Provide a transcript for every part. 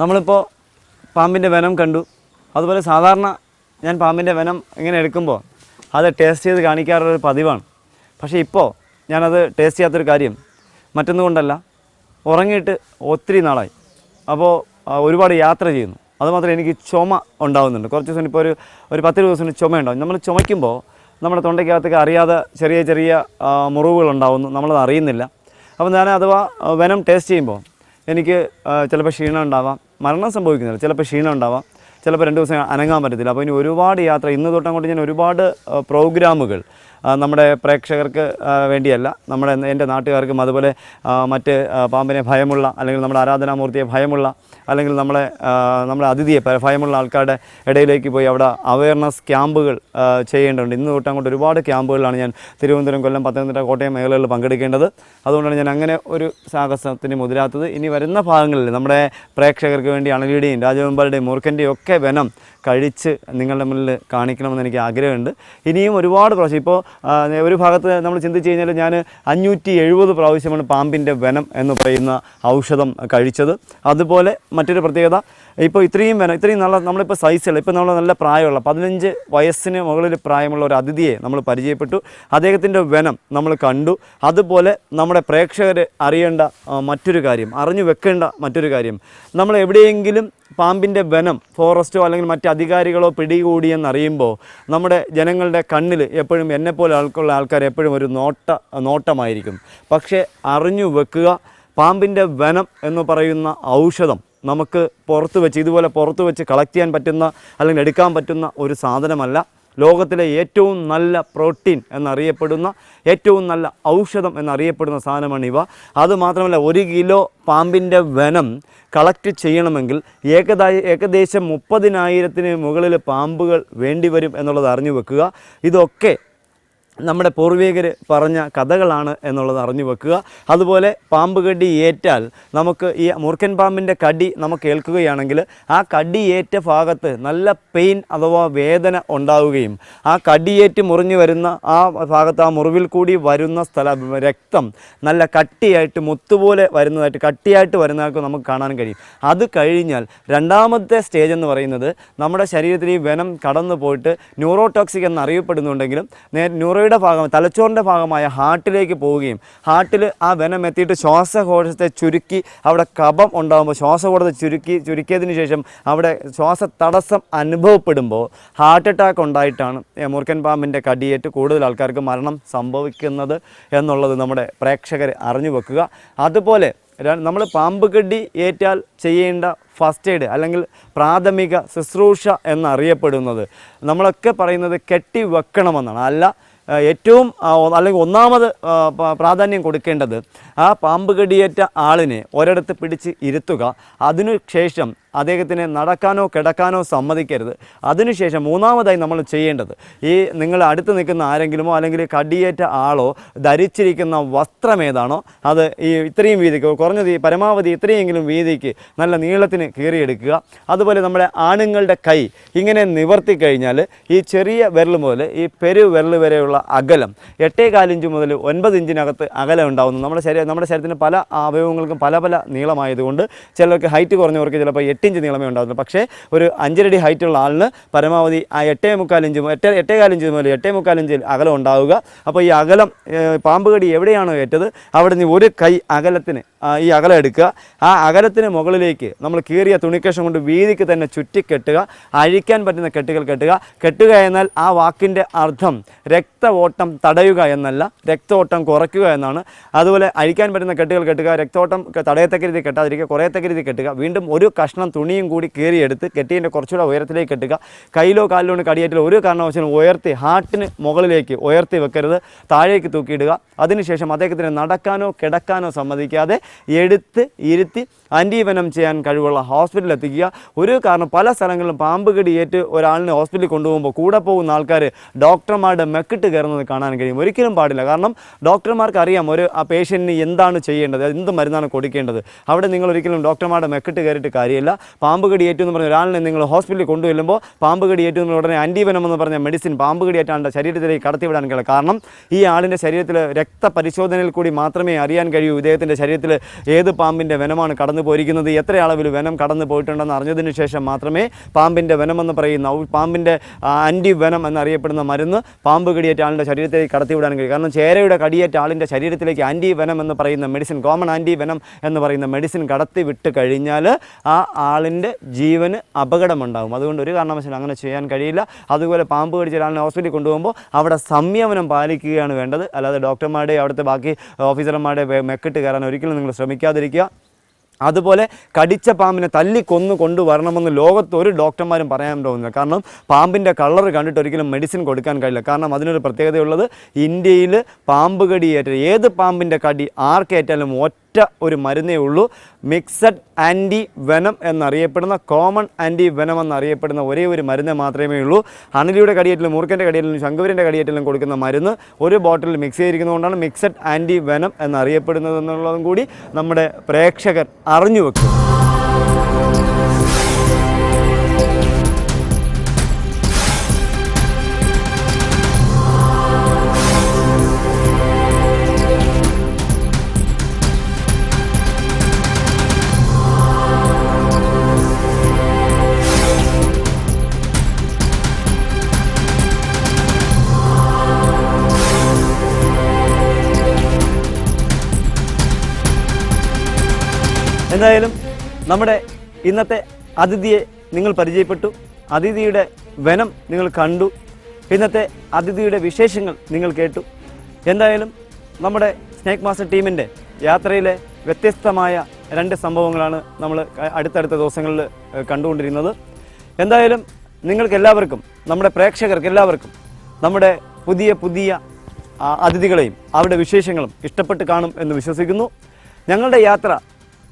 നമ്മളിപ്പോൾ പാമ്പിന്റെ വനം കണ്ടു. അതുപോലെ സാധാരണ ഞാൻ പാമ്പിന്റെ വനം ഇങ്ങനെ എടുക്കുമ്പോൾ അത് ടേസ്റ്റ് ചെയ്ത് കാണിക്കാറുള്ളൊരു പതിവാണ്. പക്ഷേ ഇപ്പോൾ ഞാനത് ടേസ്റ്റ് ചെയ്യാത്തൊരു കാര്യം. മറ്റൊന്നുകൊണ്ടല്ല ഉറങ്ങിയിട്ട് ഒത്തിരി നാളായി. അപ്പോൾ ഒരുപാട് യാത്ര ചെയ്യുന്നു. അതുമാത്രം എനിക്ക് ചുമ ഉണ്ടാകുന്നുണ്ട് കുറച്ച് ദിവസം ഇപ്പോൾ ഒരു ഒരു പത്ത് ദിവസം ചുമ ഉണ്ടാകും നമ്മൾ ചുമയ്ക്കുമ്പോൾ നമ്മുടെ തൊണ്ടയ്ക്കകത്തേക്ക് അറിയാതെ ചെറിയ ചെറിയ മുറിവുകൾ ഉണ്ടാകുന്നു നമ്മളത് അറിയുന്നില്ല. അപ്പോൾ ഞാൻ അഥവാ വനം ടേസ്റ്റ് ചെയ്യുമ്പോൾ എനിക്ക് ചിലപ്പോൾ ക്ഷീണം ഉണ്ടാവാം. മരണം സംഭവിക്കുന്നില്ല. ചിലപ്പോൾ ക്ഷീണം ഉണ്ടാവാം. ചിലപ്പോൾ രണ്ട് ദിവസം അനങ്ങാൻ പറ്റത്തില്ല. അപ്പോൾ ഇനി ഒരുപാട് യാത്ര ഇന്ന് തൊട്ടങ്ങോട്ട് ഞാൻ ഒരുപാട് പ്രോഗ്രാമുകൾ നമ്മുടെ പ്രേക്ഷകർക്ക് വേണ്ടിയല്ല. നമ്മുടെ എന്റെ നാട്ടുകാർക്കും അതുപോലെ മറ്റ് പാമ്പിനെ ഭയമുള്ള അല്ലെങ്കിൽ നമ്മുടെ ആരാധനാമൂർത്തിയെ ഭയമുള്ള അല്ലെങ്കിൽ നമ്മളെ നമ്മുടെ അതിഥിയെ ഭയമുള്ള ആൾക്കാരുടെ ഇടയിലേക്ക് പോയി അവിടെ അവയർനെസ് ക്യാമ്പുകൾ ചെയ്യേണ്ടതുണ്ട്. ഇന്ന് തൊട്ട് അങ്ങോട്ട് ഒരുപാട് ക്യാമ്പുകളിലാണ് ഞാൻ തിരുവനന്തപുരം കൊല്ലം പത്തനംതിട്ട കോട്ടയം മേഖലകളിൽ പങ്കെടുക്കേണ്ടത്. അതുകൊണ്ടാണ് ഞാൻ അങ്ങനെ ഒരു സാഹസത്തിന് മുതിരാത്തത്. ഇനി വരുന്ന ഭാഗങ്ങളിൽ നമ്മുടെ പ്രേക്ഷകർക്ക് വേണ്ടി അണലിയുടെയും രാജവെമ്പാലുടെയും മൂർഖന്റെയും ഒക്കെ വനം കഴിച്ച് നിങ്ങളുടെ മുന്നിൽ കാണിക്കണമെന്ന് എനിക്ക് ആഗ്രഹമുണ്ട്. ഇനിയും ഒരുപാട് പ്രാവശ്യം ഇപ്പോൾ ഒരു ഭാഗത്ത് നമ്മൾ ചിന്തിച്ച് കഴിഞ്ഞാൽ ഞാൻ അഞ്ഞൂറ്റി എഴുപത് പ്രാവശ്യമാണ് പാമ്പിന്റെ വനം എന്ന് പറയുന്ന ഔഷധം കഴിച്ചത്. അതുപോലെ മറ്റൊരു പ്രത്യേകത ഇപ്പോൾ ഇത്രയും വനം ഇത്രയും നല്ല നമ്മളിപ്പോൾ സൈസുള്ള ഇപ്പോൾ നമ്മൾ നല്ല പ്രായമുള്ള പതിനഞ്ച് വയസ്സിന് മുകളിൽ പ്രായമുള്ള ഒരു അതിഥിയെ നമ്മൾ പരിചയപ്പെട്ടു. അദ്ദേഹത്തിന്റെ വനം നമ്മൾ കണ്ടു. അതുപോലെ നമ്മുടെ പ്രേക്ഷകർ അറിയേണ്ട മറ്റൊരു കാര്യം അറിഞ്ഞു വെക്കേണ്ട മറ്റൊരു കാര്യം നമ്മൾ എവിടെയെങ്കിലും പാമ്പിന്റെ വനം ഫോറസ്റ്റോ അല്ലെങ്കിൽ മറ്റ് അധികാരികളോ പിടികൂടിയെന്നറിയുമ്പോൾ നമ്മുടെ ജനങ്ങളുടെ കണ്ണിൽ എപ്പോഴും എന്നെപ്പോലെ ആൾക്കുള്ള ആൾക്കാർ എപ്പോഴും ഒരു നോട്ട നോട്ടമായിരിക്കും. പക്ഷേ അറിഞ്ഞു വെക്കുക പാമ്പിന്റെ വനം എന്ന് പറയുന്ന ഔഷധം നമുക്ക് പുറത്ത് വെച്ച് ഇതുപോലെ പുറത്ത് വെച്ച് കളക്ട് ചെയ്യാൻ പറ്റുന്ന അല്ലെങ്കിൽ എടുക്കാൻ പറ്റുന്ന ഒരു സാധനമല്ല. ലോകത്തിലെ ഏറ്റവും നല്ല പ്രോട്ടീൻ എന്നറിയപ്പെടുന്ന ഏറ്റവും നല്ല ഔഷധം എന്നറിയപ്പെടുന്ന സാധനമാണ് ഇവ അതുമാത്രമല്ല ഒരു കിലോ പാമ്പിന്റെ വനം കളക്ട് ചെയ്യണമെങ്കിൽ ഏകദായ ഏകദേശം മുപ്പതിനായിരത്തിന് മുകളിൽ പാമ്പുകൾ വേണ്ടിവരും എന്നുള്ളത് അറിഞ്ഞു വെക്കുക ഇതൊക്കെ നമ്മുടെ പൂർവികർ പറഞ്ഞ കഥകളാണ് എന്നുള്ളത് അറിഞ്ഞു വെക്കുക. അതുപോലെ പാമ്പ് കടി ഏറ്റാൽ നമുക്ക് ഈ മൂർഖൻ പാമ്പിന്റെ കടി നമുക്ക് ഏൽക്കുകയാണെങ്കിൽ ആ കടിയേറ്റ ഭാഗത്ത് നല്ല പെയിൻ അഥവാ വേദന ഉണ്ടാവുകയും ആ കടിയേറ്റ് മുറിഞ്ഞു വരുന്ന ആ ഭാഗത്ത് ആ മുറിവിൽ കൂടി വരുന്ന സ്ഥല രക്തം നല്ല കട്ടിയായിട്ട് മുത്തുപോലെ വരുന്നതായിട്ട് കട്ടിയായിട്ട് വരുന്നതായിട്ട് നമുക്ക് കാണാൻ കഴിയും. അത് കഴിഞ്ഞാൽ രണ്ടാമത്തെ സ്റ്റേജ് എന്ന് പറയുന്നത് നമ്മുടെ ശരീരത്തിൽ ഈ വെനം കടന്നു പോയിട്ട് ന്യൂറോടോക്സിക് എന്നറിയപ്പെടുന്നുണ്ടെങ്കിലും നേ ന്യൂറോയുടെ ഭാഗം തലച്ചോറിന്റെ ഭാഗമായ ഹാർട്ടിലേക്ക് പോവുകയും ഹാർട്ടിൽ ആ വെനം എത്തിയിട്ട് ശ്വാസകോശത്തെ ചുരുക്കി അവിടെ കഫം ഉണ്ടാകുമ്പോൾ ശ്വാസകോശത്തെ ചുരുക്കി ചുരുക്കിയതിന് ശേഷം അവിടെ ശ്വാസ തടസ്സം അനുഭവപ്പെടുമ്പോൾ ഹാർട്ട് അറ്റാക്ക് ഉണ്ടായിട്ടാണ് മുറുക്കൻ പാമ്പിന്റെ കടിയേറ്റ് കൂടുതൽ ആൾക്കാർക്ക് മരണം സംഭവിക്കുന്നത് എന്നുള്ളത് നമ്മുടെ പ്രേക്ഷകർ അറിഞ്ഞു വെക്കുക. അതുപോലെ നമ്മൾ പാമ്പ് കടി ഏറ്റാൽ ചെയ്യേണ്ട ഫസ്റ്റ് എയ്ഡ് അല്ലെങ്കിൽ പ്രാഥമിക ശുശ്രൂഷ എന്നറിയപ്പെടുന്നത് നമ്മളൊക്കെ പറയുന്നത് കെട്ടി വെക്കണമെന്നാണ് അല്ല ഏറ്റവും അല്ലെങ്കിൽ ഒന്നാമത് പ്രാധാന്യം കൊടുക്കേണ്ടത് ആ പാമ്പ് കടിയേറ്റ ആളിനെ ഒരിടത്ത് പിടിച്ച് ഇരുത്തുക. അതിനുശേഷം അദ്ദേഹത്തിനെ നടക്കാനോ കിടക്കാനോ സമ്മതിക്കരുത്. അതിനുശേഷം മൂന്നാമതായി നമ്മൾ ചെയ്യേണ്ടത് ഈ നിങ്ങൾ അടുത്ത് നിൽക്കുന്ന ആരെങ്കിലുമോ അല്ലെങ്കിൽ കടിയേറ്റ ആളോ ധരിച്ചിരിക്കുന്ന വസ്ത്രം ഏതാണോ അത് ഈ ഇത്രയും വീതിക്ക് കുറഞ്ഞത് ഈ പരമാവധി ഇത്രയെങ്കിലും വീതിക്ക് നല്ല നീളത്തിന് കീറിയെടുക്കുക. അതുപോലെ നമ്മുടെ ആണുങ്ങളുടെ കൈ ഇങ്ങനെ നിവർത്തി കഴിഞ്ഞാൽ ഈ ചെറിയ വിരൽ മുതൽ ഈ പെരു വിരൽ വരെയുള്ള അകലം എട്ടേ കാലിഞ്ച് മുതൽ ഒൻപത് ഇഞ്ചിനകത്ത് അകലം ഉണ്ടാകുന്നു നമ്മുടെ ശരീരം നമ്മുടെ ശരീരത്തിന് പല അവയവങ്ങൾക്കും പല പല നീളമായതുകൊണ്ട് ചിലർക്ക് ഹൈറ്റ് കുറഞ്ഞവർക്ക് ചിലപ്പോൾ എട്ട് ഇഞ്ച് നീളമേ ഉണ്ടാകുന്നു പക്ഷേ ഒരു അഞ്ചരടി ഹൈറ്റുള്ള ആളിന് പരമാവധി ആ എട്ടേ മുക്കാൽ ഇഞ്ച് മു- എട്ട് എട്ടേ കാലഞ്ച് മുതൽ എട്ടേ മുക്കാൽ ഇഞ്ച് അകലം ഉണ്ടാവുക. അപ്പോൾ ഈ അകലം പാമ്പ് കടി എവിടെയാണോ ഏറ്റത് അവിടെ നിന്ന് ഒരു കൈ അകലത്തിന് ഈ അകലം എടുക്കുക. ആ അകലത്തിന് മുകളിലേക്ക് നമ്മൾ കീറിയ തുണിക്കഷം കൊണ്ട് വീതിക്ക് തന്നെ ചുറ്റി കെട്ടുക അഴിക്കാൻ പറ്റുന്ന കെട്ടുകൾ കെട്ടുക. കെട്ടുക എന്നാൽ ആ വാക്കിന്റെ അർത്ഥം രക്ത ഓട്ടം തടയുക എന്നല്ല. രക്തോട്ടം കുറയ്ക്കുക എന്നാണ്. അതുപോലെ അഴിക്കാൻ പറ്റുന്ന കെട്ടുകൾ കെട്ടുക. രക്തോട്ടം തടയത്തക്ക രീതി കെട്ടാതിരിക്കുക. കുറയത്തക്ക രീതി കെട്ടുക. വീണ്ടും ഒരു കഷ്ണം തുണിയും കൂടി കീറിയെടുത്ത് കെട്ടിയതിന്റെ കുറച്ചുകൂടെ ഉയരത്തിലേക്ക് കെട്ടുക. കയ്യിലോ കാലിലോ കടിയേറ്റിൽ ഒരു കാരണവശാലും ഉയർത്തി ഹാർട്ടിന് മുകളിലേക്ക് ഉയർത്തി വെക്കരുത്. താഴേക്ക് തൂക്കിയിടുക. അതിനുശേഷം അദ്ദേഹത്തിന് നടക്കാനോ കിടക്കാനോ സമ്മതിക്കാതെ എടുത്ത് ഇരുത്തി അന്തീപനം ചെയ്യാൻ കഴിവുള്ള ഹോസ്പിറ്റലിൽ എത്തിക്കുക. ഒരു കാരണം പല സ്ഥലങ്ങളിലും പാമ്പ് കടിയേറ്റ് ഒരാളിനെ ഹോസ്പിറ്റലിൽ കൊണ്ടുപോകുമ്പോൾ കൂടെ പോകുന്ന ആൾക്കാർ ഡോക്ടർമാരുടെ മെക്കിട്ട് കയറുന്നത് കാണാൻ കഴിയും. ഒരിക്കലും പാടില്ല. കാരണം ഡോക്ടർമാർക്ക് അറിയാം ഒരു ആ പേഷ്യന്റിന് എന്താണ് ചെയ്യേണ്ടത് എന്ത് മരുന്നാണ് കൊടുക്കേണ്ടത്. അവിടെ നിങ്ങൾ ഒരിക്കലും ഡോക്ടർമാരുടെ മെക്കിട്ട് കയറിയിട്ട് കാര്യമില്ല. പാമ്പ് കടിയേറ്റു എന്ന് പറഞ്ഞ ഒരാളിനെ നിങ്ങൾ ഹോസ്പിറ്റലിൽ കൊണ്ടുവരുമ്പോൾ പാമ്പ് കടിയേറ്റു എന്ന് ഉടനെ ആന്റിവനം എന്ന് പറഞ്ഞ മെഡിസിൻ പാമ്പ് കടിയേറ്റാണ്ട് ശരീരത്തിലേക്ക് കടത്തിവിടാൻ കാരണം ഈ ആളിന്റെ ശരീരത്തിൽ രക്തപരിശോധനയിൽ കൂടി മാത്രമേ അറിയാൻ കഴിയൂ ഇദ്ദേഹത്തിന്റെ ശരീരത്തിൽ ഏത് പാമ്പിന്റെ വെനമാണ് കടന്നു പോയിരിക്കുന്നത് എത്ര അളവിൽ വെനം കടന്നു പോയിട്ടുണ്ടെന്ന് അറിഞ്ഞതിന് ശേഷം മാത്രമേ പാമ്പിന്റെ വെനമെന്ന് പറയുന്ന പാമ്പിന്റെ ആന്റി വെനം എന്നറിയപ്പെടുന്ന മരുന്ന് പാമ്പ് കടിയേറ്റ ആളിന്റെ ശരീരത്തിലേക്ക് കടത്തിവിടാൻ കഴിയും. കാരണം ചേരയുടെ കടിയേറ്റ ആളിന്റെ ശരീരത്തിലേക്ക് ആന്റി വെനം എന്ന് പറയുന്ന മെഡിസിൻ കോമൺ ആന്റി വെനം എന്ന് പറയുന്ന മെഡിസിൻ കടത്തി വിട്ട് കഴിഞ്ഞാൽ ആ ആളിന്റെ ജീവന് അപകടമുണ്ടാകും. അതുകൊണ്ട് ഒരു കാരണവശാലും അങ്ങനെ ചെയ്യാൻ കഴിയില്ല. അതുപോലെ പാമ്പ് കടിച്ച ഒരാളിനെ ഹോസ്പിറ്റലിൽ കൊണ്ടുപോകുമ്പോൾ അവിടെ സംയമനം പാലിക്കുകയാണ് വേണ്ടത്. അല്ലാതെ ഡോക്ടർമാരുടെ അവിടുത്തെ ബാക്കി ഓഫീസർമാരുടെ മെക്കിട്ട് കയറാൻ ഒരിക്കലും നിങ്ങൾ ശ്രമിക്കാതിരിക്കുക. അതുപോലെ കടിച്ച പാമ്പിനെ തല്ലി കൊന്നു കൊണ്ടുവരണമെന്ന് ലോകത്ത് ഒരു ഡോക്ടർമാരും പറയാൻ തോന്നുന്നില്ല കാരണം പാമ്പിന്റെ കളർ കണ്ടിട്ട് ഒരിക്കലും മെഡിസിൻ കൊടുക്കാൻ കഴിയില്ല. കാരണം അതിനൊരു പ്രത്യേകതയുള്ളത് ഇന്ത്യയിൽ പാമ്പ് കടിയേറ്റ ഏത് പാമ്പിന്റെ കടി ആർക്കേറ്റാലും ഒറ്റ ഒരു മരുന്നേ ഉള്ളൂ. മിക്സഡ് ആന്റി വെനം എന്നറിയപ്പെടുന്ന കോമൺ ആന്റി വെനം എന്നറിയപ്പെടുന്ന ഒരേ ഒരു മരുന്ന് മാത്രമേ ഉള്ളൂ. അണലിയുടെ കടിയേറ്റിലും മൂർക്കന്റെ കടിയേറ്റിലും ശങ്കുവിന്റെ കടിയേറ്റിലും കൊടുക്കുന്ന മരുന്ന് ഒരു ബോട്ടിൽ മിക്സ് ചെയ്തിരിക്കുന്നതുകൊണ്ടാണ് മിക്സഡ് ആന്റി വെനം എന്നറിയപ്പെടുന്നത് എന്നുള്ളതും കൂടി നമ്മുടെ പ്രേക്ഷകർ അറിഞ്ഞു വെക്കും എന്തായാലും നമ്മുടെ ഇന്നത്തെ അതിഥിയെ നിങ്ങൾ പരിചയപ്പെട്ടു. അതിഥിയുടെ വനം നിങ്ങൾ കണ്ടു. ഇന്നത്തെ അതിഥിയുടെ വിശേഷങ്ങൾ നിങ്ങൾ കേട്ടു. എന്തായാലും നമ്മുടെ സ്നേക് മാസ്റ്റർ ടീമിന്റെ യാത്രയിലെ വ്യത്യസ്തമായ രണ്ട് സംഭവങ്ങളാണ് നമ്മൾ അടുത്തടുത്ത ദിവസങ്ങളിൽ കണ്ടുകൊണ്ടിരുന്നത്. എന്തായാലും നിങ്ങൾക്ക് എല്ലാവർക്കും നമ്മുടെ പ്രേക്ഷകർക്ക് എല്ലാവർക്കും നമ്മുടെ പുതിയ പുതിയ അതിഥികളെയും അവരുടെ വിശേഷങ്ങളും ഇഷ്ടപ്പെട്ട് കാണും എന്ന് വിശ്വസിക്കുന്നു. ഞങ്ങളുടെ യാത്ര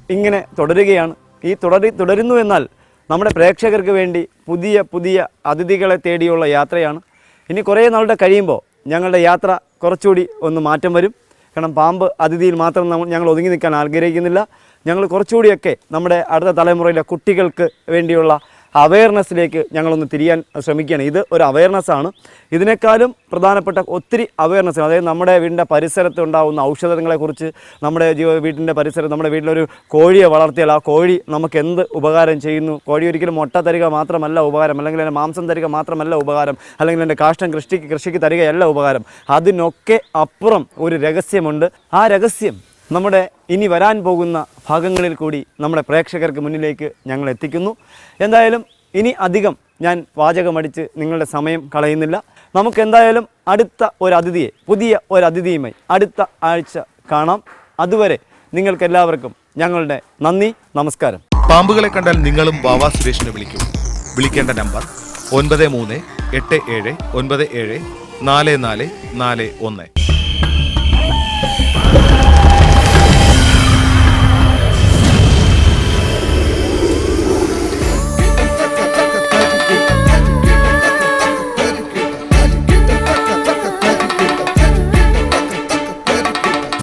ഇങ്ങനെ തുടരുകയാണ്. ഈ തുടരി തുടരുന്നു എന്നാൽ നമ്മുടെ പ്രേക്ഷകർക്ക് വേണ്ടി പുതിയ പുതിയ അതിഥികളെ തേടിയുള്ള യാത്രയാണ്. ഇനി കുറേ നാളുടെ കഴിയുമ്പോൾ ഞങ്ങളുടെ യാത്ര കുറച്ചുകൂടി ഒന്ന് മാറ്റം വരും. കാരണം പാമ്പ് അതിഥിയിൽ മാത്രം നമ്മൾ ഞങ്ങൾ ഒതുങ്ങി നിൽക്കാൻ ആഗ്രഹിക്കുന്നില്ല. ഞങ്ങൾ കുറച്ചുകൂടിയൊക്കെ നമ്മുടെ അടുത്ത തലമുറയിലെ കുട്ടികൾക്ക് വേണ്ടിയുള്ള അവയർനെസ്സിലേക്ക് ഞങ്ങളൊന്ന് തിരിയാൻ ശ്രമിക്കുകയാണ്. ഇത് ഒരു അവയർനെസ് ആണ്. ഇതിനേക്കാളും പ്രധാനപ്പെട്ട ഒത്തിരി അവയർനെസ് അതായത് നമ്മുടെ വീടിന്റെ പരിസരത്ത് ഉണ്ടാകുന്ന ഔഷധങ്ങളെക്കുറിച്ച് നമ്മുടെ ജീവ വീട്ടിന്റെ പരിസരം നമ്മുടെ വീട്ടിലൊരു കോഴിയെ വളർത്തിയാൽ ആ കോഴി നമുക്ക് എന്ത് ഉപകാരം ചെയ്യുന്നു? കോഴി ഒരിക്കലും മുട്ട തരിക മാത്രമല്ല ഉപകാരം അല്ലെങ്കിൽ അതിന്റെ മാംസം തരിക മാത്രമല്ല ഉപകാരം അല്ലെങ്കിൽ എന്റെ കാഷ്ടം കൃഷിക്ക് കൃഷിക്ക് തരികയല്ല ഉപകാരം. അതിനൊക്കെ അപ്പുറം ഒരു രഹസ്യമുണ്ട്. ആ രഹസ്യം നമ്മുടെ ഇനി വരാൻ പോകുന്ന ഭാഗങ്ങളിൽ കൂടി നമ്മുടെ പ്രേക്ഷകർക്ക് മുന്നിലേക്ക് ഞങ്ങൾ എത്തിക്കുന്നു. എന്തായാലും ഇനി അധികം ഞാൻ വാചകമടിച്ച് നിങ്ങളുടെ സമയം കളയുന്നില്ല. നമുക്ക് എന്തായാലും അടുത്ത ഒരു അതിഥിയെ പുതിയ ഒരു അതിഥിയുമായി അടുത്ത ആഴ്ച കാണാം. അതുവരെ നിങ്ങൾക്കെല്ലാവർക്കും ഞങ്ങളുടെ നന്ദി നമസ്കാരം. പാമ്പുകളെ കണ്ടാൽ നിങ്ങളും വാവാ സുരേഷിനെ വിളിക്കും. വിളിക്കേണ്ട നമ്പർ ഒൻപത് മൂന്ന് എട്ട് ഏഴ് ഒൻപത് ഏഴ് നാല് നാല് നാല് ഒന്ന്.